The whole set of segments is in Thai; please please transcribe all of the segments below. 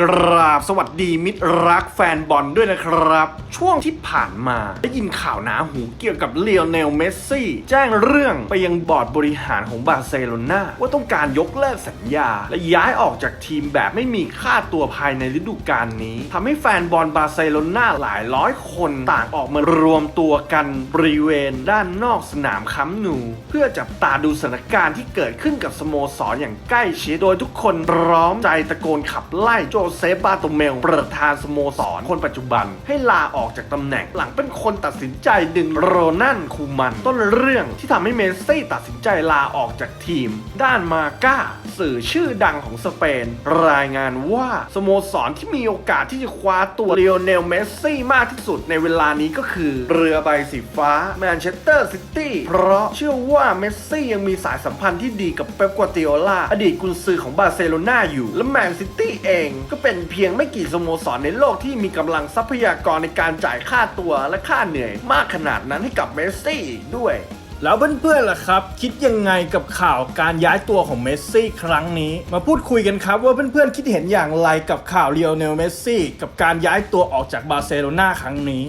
กราบสวัสดีมิตรรักแฟนบอลด้วยนะครับ ช่วงที่ผ่านมาได้ยินข่าวหนาหูเกี่ยวกับเลียวเนลเมสซี่ แจ้งเรื่องไปยังบอร์ดบริหารของบาร์เซโลนาว่าต้องการยกเลิกสัญญา และย้ายออกจากทีมแบบไม่มีค่าตัวภายในฤดูกาลนี้ทำให้แฟนบอลบาร์เซโลนาหลายร้อยคนต่างออกมารวมตัวกันบริเวณด้านนอกสนามคัมนู เพื่อจับตาดูสถานการณ์ที่เกิดขึ้นกับสโมสรอย่างใกล้ชิดโดยทุกคนพร้อมใจตะโกนขับไล่โจเซฟบาโตเมล ประธานสโมสร คนปัจจุบันให้ลาออกจากตำแหน่ง หลังเป็นคนตัดสินใจดึงโรนันคูมันต้นเรื่องที่ทำให้เมสซี่ตัดสินใจลาออกจากทีม ด้านมาก้า สื่อชื่อดังของสเปน รายงานว่าสโมสรที่มีโอกาสที่จะคว้าตัวเลโอเนลเมสซี่มากที่สุดในเวลานี้ก็คือ เรือใบสีฟ้าแมนเชสเตอร์ซิตี้เพราะเชื่อว่าเมสซี่ยังมีสายสัมพันธ์ที่ดีกับเป๊ปกัวติโอลาอดีตกุนซือของบาร์เซโลนาอยู่ และแมนซิตี้เองก็เป็นเพียงไม่กี่สโมสรในโลกที่มีกำลังทรัพยากรในการจ่ายค่าตัวและค่าเหนื่อยมากขนาดนั้นให้กับเมสซี่อีกด้วย แล้วเพื่อนๆล่ะครับ คิดยังไงกับข่าวการย้ายตัวของเมสซี่ครั้งนี้ มาพูดคุยกันครับว่าเพื่อนๆคิดเห็นอย่างไรกับข่าวเลียวเนลเมสซี่กับการย้ายตัวออกจากบาร์เซโลนาครั้งนี้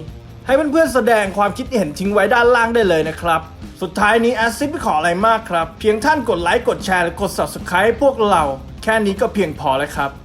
ให้เพื่อนๆแสดงความคิดเห็นทิ้งไว้ด้านล่างได้เลยนะครับสุดท้ายนี้แอสซิไม่ขออะไรมากครับ เพียงท่านกดไลค์กดแชร์และกด subscribe พวกเรา แค่นี้ก็เพียงพอแล้วครับ